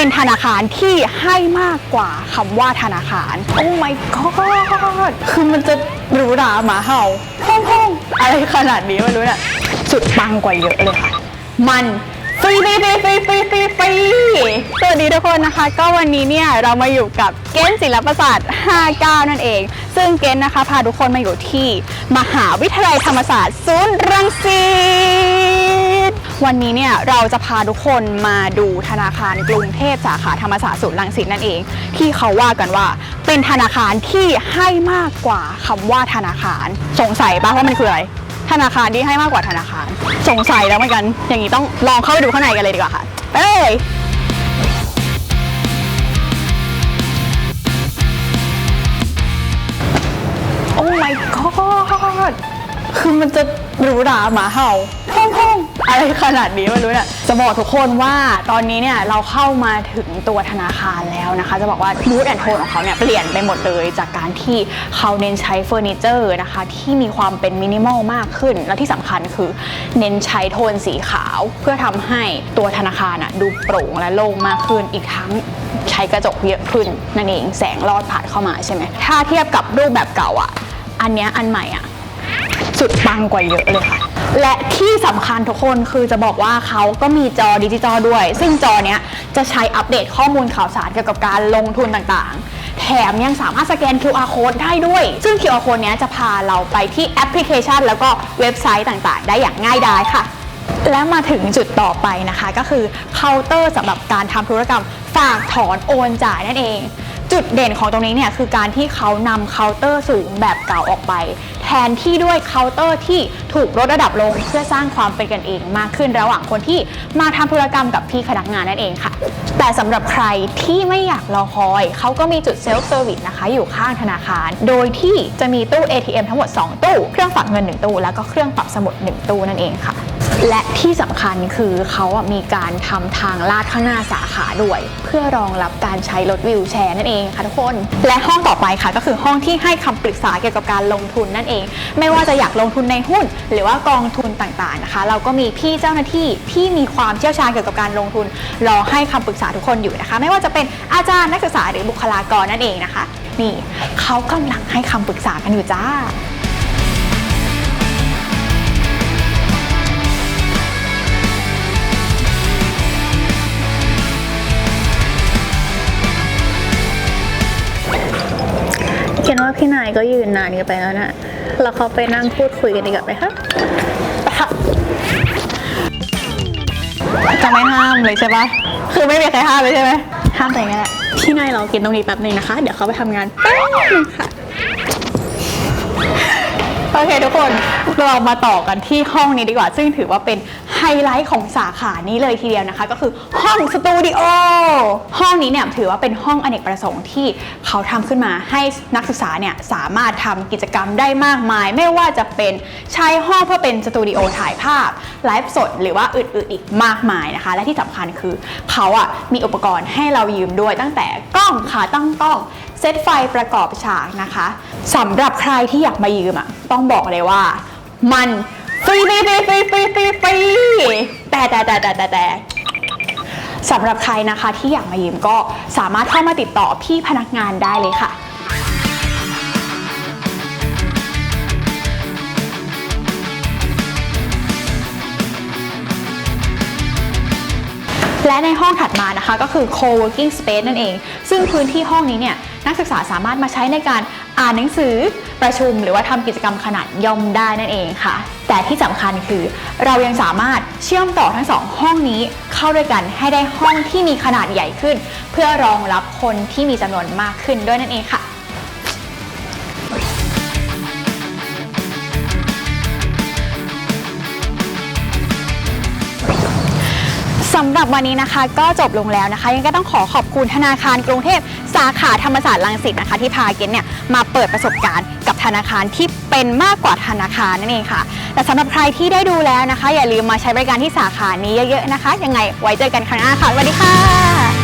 เป็นธนาคารที่ให้มากกว่าคำว่าธนาคาร โอ้ my god คือมันจะหรูหราหมาเห่าห้องห้องอะไรขนาดนี้ไม่รู้เนี่ยสุดปังกว่าเยอะเลยค่ะ มันฟรีฟรีฟรีฟรีฟรีฟรีฟรีสวัสดีทุกคนนะคะ ก็วันนี้เนี่ยเรามาอยู่กับเก้นศิลปศาสตร์ 59 นั่นเอง ซึ่งเก้นนะคะพาทุกคนมาอยู่ที่ มหาวิทยาลัยธรรมศาสตร์ศูนย์รังสิต วันนี้เนี่ยเราจะพาทุกคนมาดูธนาคารกรุงเทพสาขาธรรมศาสตร์ศูนย์รังสิตนั่นเอง ที่เขาว่ากันว่า เป็นธนาคารที่ให้มากกว่าคำว่าธนาคาร สงสัยปะว่ามันคืออะไรธนาคารที่ให้มากกว่าธนาคาร สงสัยแล้วเหมือนกัน อย่างนี้ต้องลองเข้าไปดูข้างในกันเลยดีกว่าค่ะไปเลยโอ้ my god คือมันจะหรูหราหมาเห่าห้องห้อง ขนาดนี้ไม่รู้เนี่ยจะบอกทุกคนว่าตอนนี้เนี่ยเราเข้ามาถึงตัวธนาคารแล้วนะคะ จะบอกว่ามูดแอนโทนของเขาเนี่ยเปลี่ยนไปหมดเลยจากการที่เขาเน้นใช้เฟอร์นิเจอร์นะคะ ที่มีความเป็นมินิมอลมากขึ้น และที่สำคัญคือเน้นใช้โทนสีขาว เพื่อทำให้ตัวธนาคารอะดูโปร่งและโล่งมากขึ้นอีกทั้งใช้กระจกเยอะขึ้นนั่นเองแสงลอดผ่านเข้ามาใช่ไหมถ้าเทียบกับรูปแบบเก่าอะอันเนี้ยอันใหม่อะสุดปังกว่าเยอะเลยค่ะ และที่สำคัญทุกคนคือจะบอกว่าเขาก็มีจอดิจิตอลด้วย ซึ่งจอเนี้ยจะใช้อัปเดตข้อมูลข่าวสารเกี่ยวกับการลงทุนต่างๆ แถมยังสามารถสแกน QR code ได้ด้วย ซึ่ง QR code เนี้ยจะพาเราไปที่แอปพลิเคชัน แล้วก็เว็บไซต์ต่างๆ ได้อย่างง่ายดายค่ะ และมาถึงจุดต่อไปนะคะ ก็คือเคาน์เตอร์สำหรับการทำธุรกรรมฝากถอนโอนจ่ายนั่นเอง จุดเด่นของตรงนี้เนี่ยคือการที่เขานำเคาน์เตอร์สูงแบบเก่าออกไป แทนที่ด้วยเคาน์เตอร์ที่ถูกลดระดับลง เพื่อสร้างความเป็นกันเองมากขึ้นระหว่างคนที่มาทำธุรกรรมกับพี่พนักงานนั่นเองค่ะ แต่สำหรับใครที่ไม่อยากรอคอย เขาก็มีจุดเซลฟ์เซอร์วิสนะคะอยู่ข้างธนาคาร โดยที่จะมีตู้ ATM ทั้งหมด 2 ตู้ เครื่องฝากเงิน 1 ตู้ แล้วก็เครื่องปรับสมุด 1 ตู้นั่นเองค่ะ และที่สำคัญคือเขาอะมีการทำทางลาดข้างหน้าสาขาด้วย เพื่อรองรับการใช้รถวิวแชร์นั่นเองค่ะทุกคน และห้องต่อไปค่ะก็คือห้องที่ให้คำปรึกษาเกี่ยวกับการลงทุนนั่นเอง ไม่ว่าจะอยากลงทุนในหุ้น หรือว่ากองทุนต่างๆนะคะ เราก็มีพี่เจ้าหน้าที่ที่มีความเชี่ยวชาญเกี่ยวกับการลงทุน รอให้คำปรึกษาทุกคนอยู่นะคะ ไม่ว่าจะเป็นอาจารย์นักศึกษาหรือบุคลากรนั่นเองนะคะ นี่เขากำลังให้คำปรึกษากันอยู่จ้า นว่าพี่นายก็ยืนนานเกันไปแล้วนะเราเขาไปนั่งพูดคุยกันดีกว่าไหมคะจะไม่ห้ามเลยใช่ปะคือไม่มีใครห้ามเลยใช่ไหมห้ามแต่งั้นแหละพี่นายเรากินตรงนี้แป๊บหนึงนะคะ เดี๋ยวเขาไปทำงานแป๊บนึงค่ะโอเคทุกคนเรามาต่อกันที่ห้องนี้ดีกว่า ซึ่งถือว่าเป็น ไฮไลท์ของสาขานี้เลยทีเดียวนะคะ ก็คือห้องสตูดิโอห้องนี้เนี่ยถือว่าเป็นห้องอเนกประสงค์ที่เขาทำขึ้นมาให้นักศึกษาเนี่ยสามารถทำกิจกรรมได้มากมาย ไม่ว่าจะเป็นใช้ห้องเพื่อเป็นสตูดิโอถ่ายภาพไลฟ์สดหรือว่าอื่นๆอีกมากมายนะคะ และที่สำคัญคือเขาอะมีอุปกรณ์ให้เรายืมด้วยตั้งแต่กล้องขาตั้งกล้องเซตไฟประกอบฉากนะคะสำหรับใครที่อยากมายืมอะต้องบอกเลยว่ามัน ฟรีฟรีฟรีฟรีฟรีฟรีฟรีแต่แต่แต่แต่แต่แต่สำหรับใครนะคะที่อยากมายืมก็สามารถเข้ามาติดต่อพี่พนักงานได้เลยค่ะ และในห้องถัดมานะคะก็คือ co-working space นั่นเอง ซึ่งพื้นที่ห้องนี้เนี่ยนักศึกษาสามารถมาใช้ในการอ่านหนังสือประชุม หรือว่าทำกิจกรรมขนาดย่อมได้นั่นเองค่ะ แต่ที่สำคัญคือเรายังสามารถเชื่อมต่อทั้งสองห้องนี้เข้าด้วยกันให้ได้ห้องที่มีขนาดใหญ่ขึ้น เพื่อรองรับคนที่มีจำนวนมากขึ้นด้วยนั่นเองค่ะ สำหรับวันนี้นะคะ ก็จบลงแล้วนะคะ ยังก็ต้องขอขอบคุณธนาคารกรุงเทพสาขาธรรมศาสตร์ลังสิตนะคะ ที่พาเกณเนี่ยมาเปิดประสบการณ์กับธนาคารที่เป็นมากกว่าธนาคารนั่นเองค่ะ แต่สำหรับใครที่ได้ดูแล้วนะคะ อย่าลืมมาใช้บริการที่สาขานี้เยอะๆนะคะ ยังไงไว้เจอกันครั้งหน้าค่ะสวัสดีค่ะ